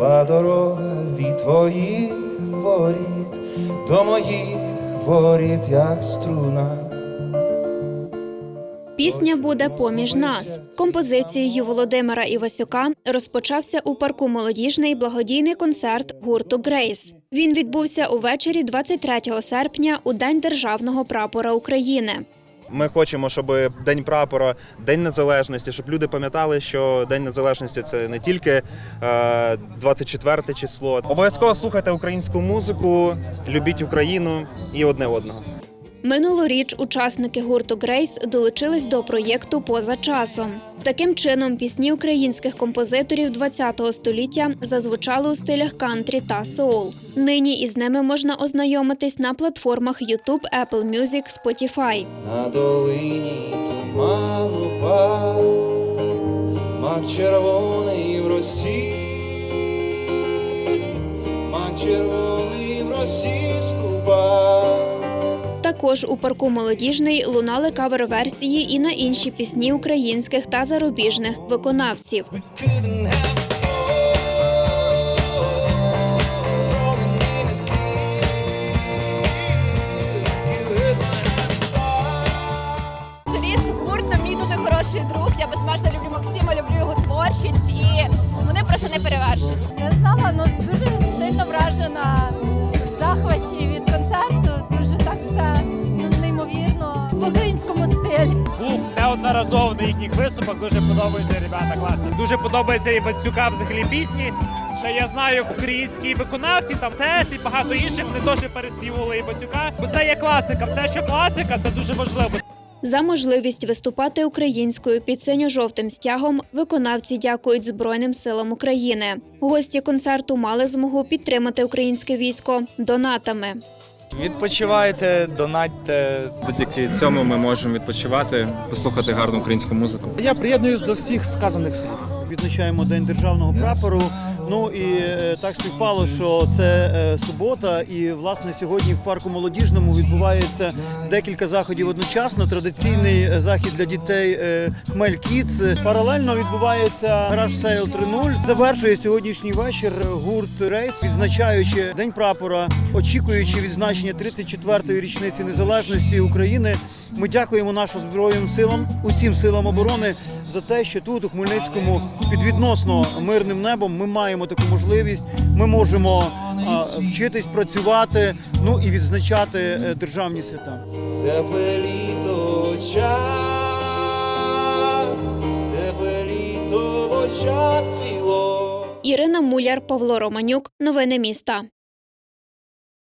йшла дорога від твоїх воріт до моїх воріт, як струна. Пісня буде поміж нас. Композицією Володимира Івасюка розпочався у парку молодіжний благодійний концерт гурту Грейс. Він відбувся увечері 23 серпня у День державного прапора України. Ми хочемо, щоб День прапора, День Незалежності, щоб люди пам'ятали, що День Незалежності це не тільки е, 24 число. Обов'язково слухайте українську музику, любіть Україну і одне одного. Минулоріч учасники гурту Грейс долучились до проєкту поза часом. Таким чином, пісні українських композиторів ХХ століття зазвучали у стилях кантрі та соул. Нині із ними можна ознайомитись на платформах YouTube, Apple Music, Spotify. На долині туман упав, мак червоний в росі, мак червоний в росі скупав. Також у парку молодіжний лунали кавер-версії і на інші пісні українських та зарубіжних виконавців. Соліс гурту мій дуже хороший друг. Я безмежно люблю Максима, люблю його творчість і вони просто не перевершені. Не знала, але дуже українському був неодноразово на їхніх виступах. Дуже подобаються ребята класні. Дуже подобається і Вацюка взагалі пісні. Ще я знаю українські виконавці, там Тес і багато інших. Вони теж переспівували і Вацюка. Бо це є класика. Все, що класика, це дуже важливо. За можливість виступати українською під синьо-жовтим стягом виконавці дякують Збройним силам України. Гості концерту мали змогу підтримати українське військо донатами. Відпочивайте, донатьте. Завдяки цьому ми можемо відпочивати, послухати гарну українську музику. Я приєднуюсь до всіх сказаних слів. Відзначаємо День державного прапору. Ну і е, так співпало, що це е, субота, і власне сьогодні в парку молодіжному відбувається декілька заходів одночасно. Традиційний захід для дітей е, Хмель Кіц. Паралельно відбувається гараж Сейл 3.0. Завершує сьогоднішній вечір гурт Рейс, відзначаючи День прапора, очікуючи відзначення 34-ї річниці незалежності України. Ми дякуємо нашим збройним силам, усім силам оборони за те, що тут у Хмельницькому під відносно мирним небом ми маємо таку можливість. Ми можемо а, вчитись працювати, ну і відзначати е, державні свята. Тепле літо очах, тепле літо в очах цвіло. Ірина Муляр, Павло Романюк. Новини міста.